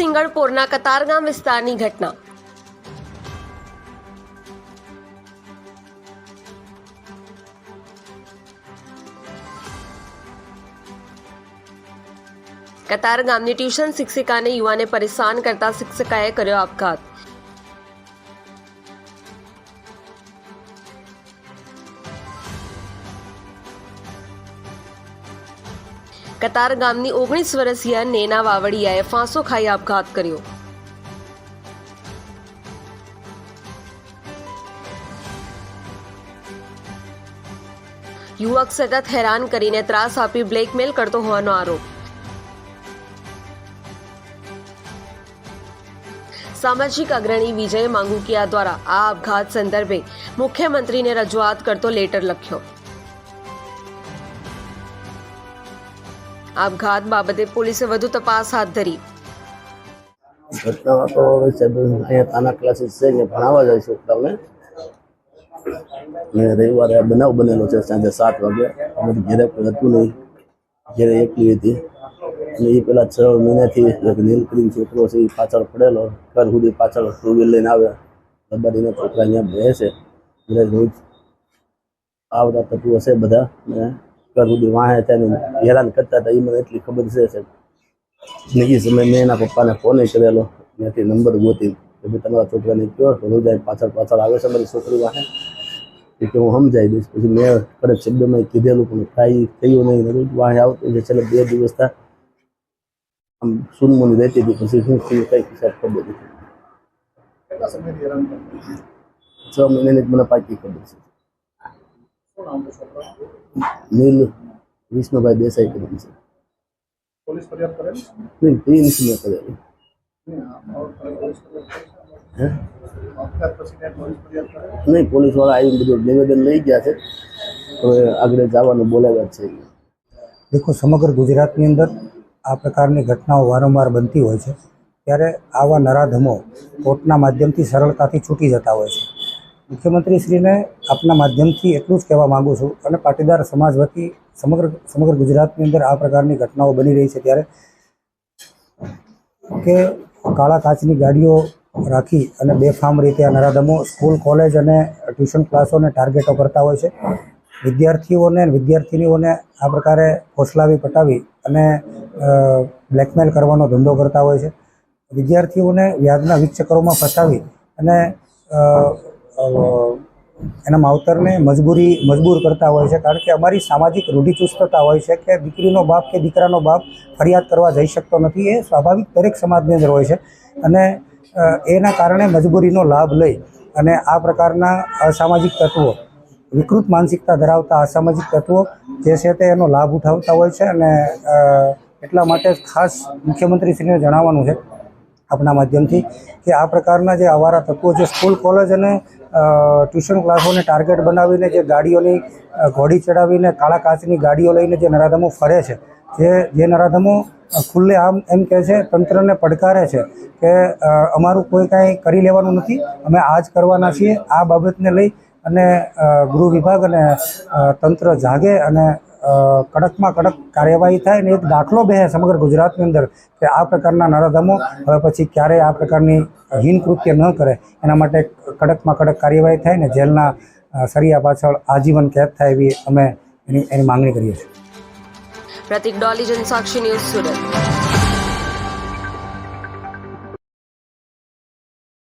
મંગળપોરના કતારગામ વિસ્તારની ઘટના. કતાર ગામની ટ્યુશન શિક્ષિકાને યુવાને પરેશાન કરતા શિક્ષિકાએ કર્યો આપઘાત. કતાર ગામની ઓગણીસ વર્ષીય નેના વાવડિયાએ ફાંસો ખાઈ આપઘાત કર્યો. યુવક સતત હેરાન કરીને ત્રાસ આપી બ્લેકમેલ કરતો હોવાનો આરોપ. સામાજિક અગ્રણી વિજય માંગુકિયા દ્વારા આ આપઘાત સંદર્ભે મુખ્યમંત્રીને રજૂઆત કરતો લેટર લખ્યો. આપઘાત બાબતે પોલીસે વધુ તપાસ હાથ ધરી. ઘટનામાં તો સાહેબ, અહીંયા તાના ક્લાસીસ છે, અહીંયા ભણાવવા જાય છોકરાઓને ને રવિવારે આ બનાવ બનેલો છે, સાંજે સાત વાગે અમારી ઘેરે કોઈ હતું નહીં. ઘેરે એકલી હતી. અને એ પેલા છ મહિનાથી એક નીલકરીમ છોકરો છે, એ પાછળ પડેલો. ઘર સુધી પાછળ ટુ વ્હીલ લઈને આવ્યા. દબાડીને છોકરા અહીંયા બે છે. એટલે રોજ આવતા તત્વો છે બધા. ને ઘર સુધી વાહે તેને હેરાન કરતા હતા એ મને એટલી ખબર છે સાહેબ ને એ સમયે મેં એના પપ્પાને ફોન કરેલો ત્યાંથી નંબર ગોતી કે ભાઈ તમારા છોકરાને કહો તો રોજ આ પાછળ પાછળ આવે છે મારી છોકરી વાહે એ કે હું સમજાવી દઈશ પછી મેં કડક શબ્દમાં કીધેલું પણ કાંઈ થયું નહીં ને રોજ વાહે આવતો જે છેલ્લે બે દિવસ થયા આમ સુનમુની રહેતી હતી પછી શું થયું કઈ હિસાબ ખબર નથી કેટલા સમયથી હેરાન કરતા છ મહિનાની જ મને પાકી ખબર છે શું નામ છે છોકરા નીલ વિષ્ણુભાઈ દેસાઈ કરી છે. પોલીસ ફરિયાદ કરેલ? નહીં મેં પોલીસ ફરિયાદ કરેલ નહીં પોલીસવાળા આવીને બધું નિવેદન લઈ ગયા છે. હવે આગળ જવાનું બોલાવ્યા છે. દેખો સમગ્ર ગુજરાતની અંદર આ પ્રકારની ઘટનાઓ વારંવાર બનતી હોય છે. ત્યારે આવા નરાધમો કોર્ટના માધ્યમથી સરળતાથી છૂટી જતા હોય છે. મુખ્યમંત્રીશ્રીને આપના માધ્યમથી એટલું જ કહેવા માગું છું અને પાટીદાર સમાજ વતી સમગ્ર સમગ્ર ગુજરાતની અંદર આ પ્રકારની ઘટનાઓ બની રહી છે ત્યારે કે કાળા કાચની ગાડીઓ રાખી અને બેફામ રીતે આ નરાધમો સ્કૂલ, કોલેજ અને ટ્યુશન ક્લાસોને ટાર્ગેટો કરતા હોય છે. વિદ્યાર્થીઓને વિદ્યાર્થિનીઓને આ પ્રકારે ફોસલાવી પટાવી અને બ્લેકમેલ કરવાનો ધંધો કરતા હોય છે. વિદ્યાર્થીઓને વ્યાજના વીજ ફસાવી અને એના માવતરને મજબૂરી, મજબૂર કરતા હોય છે. કારણ કે અમારી સામાજિક રૂઢિચુસ્તતા હોય છે કે દીકરીનો બાપ કે દીકરાનો બાપ ફરિયાદ કરવા જઈ શકતો નથી. એ સ્વાભાવિક દરેક સમાજની અંદર હોય છે. અને એના કારણે મજબૂરીનો લાભ લઈ અને આ પ્રકારના અસામાજિક તત્વો, વિકૃત માનસિકતા ધરાવતા અસામાજિક તત્વો જે છે તે એનો લાભ ઉઠાવતા હોય છે અને એટલા માટે ખાસ મુખ્યમંત્રીશ્રીને જણાવવાનું છે આપણા માધ્યમથી કે આ પ્રકારના જે આવારા તત્વો જે સ્કૂલ, કોલેજ અને ટ્યુશન ક્લાસોને ટાર્ગેટ બનાવીને જે ગાડીઓની ઘોડી ચડાવીને કાળા કાચની ગાડીઓ લઈને જે નરાધમો ફરે છે, જે જે નરાધમો ખુલ્લે આમ એમ કહે છે, તંત્રને પડકારે છે કે અમારું કોઈ કાંઈ કરી લેવાનું નથી, અમે આ જ કરવાના છીએ, આ બાબતને લઈ અને ગૃહ વિભાગ અને તંત્ર જાગે અને કડકમાં કડક કાર્યવાહી થાય અને એક દાખલો બે સમગ્ર ગુજરાતની અંદર કે આ પ્રકારના નરાધમો હવે પછી ક્યારેય આ પ્રકારની હીન કૃત્ય ન કરે. એના માટે કડકમાં કડક કાર્યવાહી થાય ને જેલના સરિયા પાછળ આજીવન કેદ થાય એવી અમે એની એની માંગણી કરીએ છીએ. પ્રતિક ડોલી જનસાક્ષી ન્યૂઝ સુરત.